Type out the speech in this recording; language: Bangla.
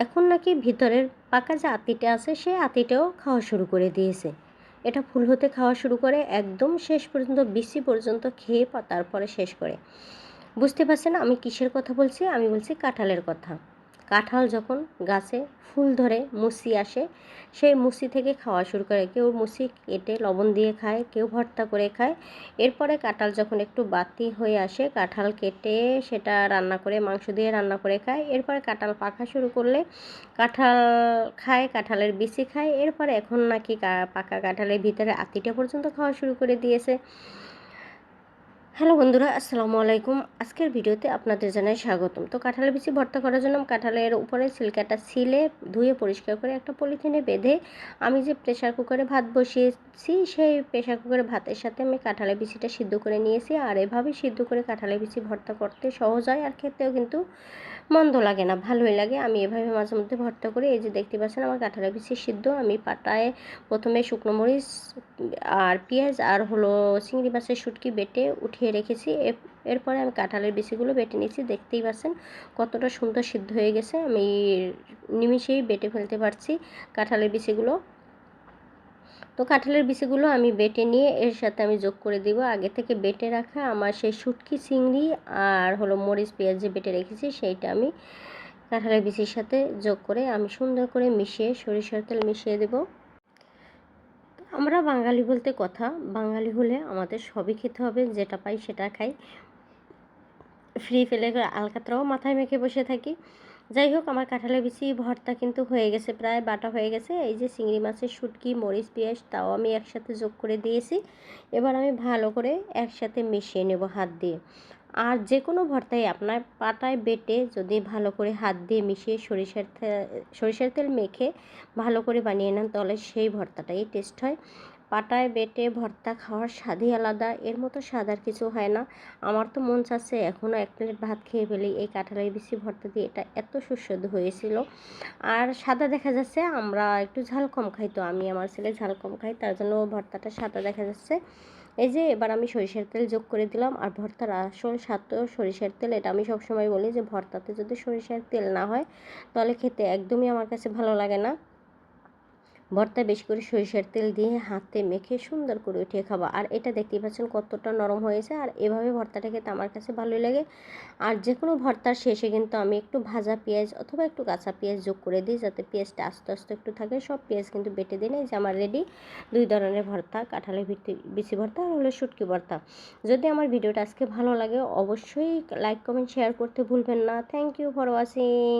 এখন নাকি ভিতরের পাকা যে আতিটা আছে, সেই আতিটাও খাওয়া শুরু করে দিয়েছে। এটা ফুল হতে খাওয়া শুরু করে একদম শেষ পর্যন্ত, বিসি পর্যন্ত খেয়ে তারপরে শেষ করে। বুঝতে পারছেন আমি কিসের কথা বলছি? আমি বলছি কাঁঠালের কথা। কাঁঠাল যখন গাছে ফুল ধরে মুসি আসে, সেই মুসি থেকে খাওয়া শুরু করে। কেউ মুসি কেটে লবণ দিয়ে খায়, কেউ ভর্তা করে খায়। এরপরে কাঁঠাল যখন একটু বাতি হয়ে আসে, কাঁঠাল কেটে সেটা রান্না করে, মাংস দিয়ে রান্না করে খায়। এরপরে কাঁঠাল পাকা শুরু করলে কাঁঠাল খায়, কাঁঠালের বিচি খায়। এরপরে এখন নাকি পাকা কাঁঠালের ভিতরে আতিটা পর্যন্ত খাওয়া শুরু করে দিয়েছে। হ্যালো বন্ধুরা, আসসালামু আলাইকুম। আজকের ভিডিওতে আপনাদের জানাই স্বাগতম। তো কাঁঠালের বিচি ভর্তা করার জন্য কাঁঠালের উপরে সিলকাটা সিলে ধুয়ে পরিষ্কার করে একটা পলিথিনে বেঁধে আমি যে প্রেশার কুকারে ভাত বসিয়েছি, সেই প্রেশার কুকারে ভাতের সাথে আমি কাঁঠালের বিচিটা সিদ্ধ করে নিয়েছি। আর এভাবে সিদ্ধ করে কাঁঠালের বিচি ভর্তা করতে সহজ হয় আর খেতেও কিন্তু মন্দ লাগে না, ভালোই লাগে। আমি এভাবে মাঝে মধ্যে ভর্তা করি। এই যে দেখতে পাচ্ছেন, আমার কাঁঠালের বিচি সিদ্ধ। আমি পাটায় প্রথমে শুকনো মরিচ আর পেঁয়াজ আর হলো চিংড়ি মাছের শুটকি বেটে উঠিয়ে রেখেছি। এর- এরপরে আমি কাঁঠালের বিচিগুলো বেটে নিয়েছি। দেখতেই পাচ্ছেন, কতটা সুন্দর সিদ্ধ হয়ে গেছে। আমি নিমিষেই বেটে ফেলতে পারছি কাঁঠালের বিচিগুলো তো কাঁঠালের বিচিগুলো আমি বেটে নিয়ে এর সাথে আমি যোগ করে দিব। আগে থেকে বেটে রাখা আমার সেই শুটকি চিংড়ি আর হলো মরিচ, পেঁয়াজ যে বেটে রেখেছি সেইটা আমি কাঁঠালের বিচির সাথে যোগ করে আমি সুন্দর করে মিশিয়ে সরিষার তেল মিশিয়ে দেব। আমরা বাঙালি বলতে কথা, বাঙালি হলে আমাদের সবই খেতে হবে, যেটা পাই সেটা খাই। ফ্রি ফেলে আলকাতরাও মাথায় মেখে বসে থাকি। যাই হোক, আমার কাঁঠালের বিচি ভর্তা কিন্তু হয়ে গেছে, প্রায় বাটা হয়ে গেছে। এই যে চিংড়ি মাছের শুটকি, মরিচ, পেঁয়াজ, তাও আমি একসাথে যোগ করে দিয়েছি। এবার আমি ভালো করে একসাথে মিশিয়ে নেব হাত দিয়ে। আর যে কোনো ভর্তায় আপনার পাটায় বেটে যদি ভালো করে হাত দিয়ে মিশিয়ে সরিষার সরিষার তেল মেখে ভালো করে বানিয়ে নেন, তাহলে সেই ভর্তাটাই টেস্ট হয়। পাটায় বেটে ভর্তা খাওয়ার স্বাদই আলাদা। এর মতো স্বাদ আর কিছু হয় না। আমার তো মন চাচ্ছে এখনও এক প্লেট ভাত খেয়ে ফেলি। এই কাঁঠালের বিচি ভর্তা দিয়ে এটা এত সুস্বাদু হয়েছিল। আর সাদা দেখা যাচ্ছে, আমরা একটু ঝাল কম খাই তো। আমি আমার ছেলে ঝাল কম খাই তার জন্য ভর্তাটা সাদা দেখা যাচ্ছে। এই যে এবার আমি সরিষার তেল যোগ করে দিলাম। আর ভর্তার আসল স্বাদ তো সরিষার তেল। এটা আমি সবসময় বলি যে, ভর্তাতে যদি সরিষার তেল না হয়, তাহলে খেতে একদমই আমার কাছে ভালো লাগে না। ভর্তা বেশি করে সরিষার তেল দিয়ে হাতে মেখে সুন্দর করে উঠিয়ে খাওয়া আর এটা দেখতেই পাচ্ছেন কতটা নরম হয়েছে, আর এভাবে ভর্তাটা খেতে আমার কাছে ভালোই লাগে। আর যে কোনো ভর্তার শেষে কিন্তু আমি একটু ভাজা পেঁয়াজ অথবা একটু কাঁচা পেঁয়াজ যোগ করে দিই, যাতে পেঁয়াজটা আস্তে আস্তে একটু থাকে। সব পেঁয়াজ কিন্তু বেটে দিই না এই যে আমার রেডি দুই ধরনের ভর্তা, কাঁঠালের ভিত্তি বিচি ভর্তা আর হলো শুটকি ভর্তা। যদি আমার ভিডিওটা আজকে ভালো লাগে, অবশ্যই লাইক কমেন্ট শেয়ার করতে ভুলবেন না। Thank you for watching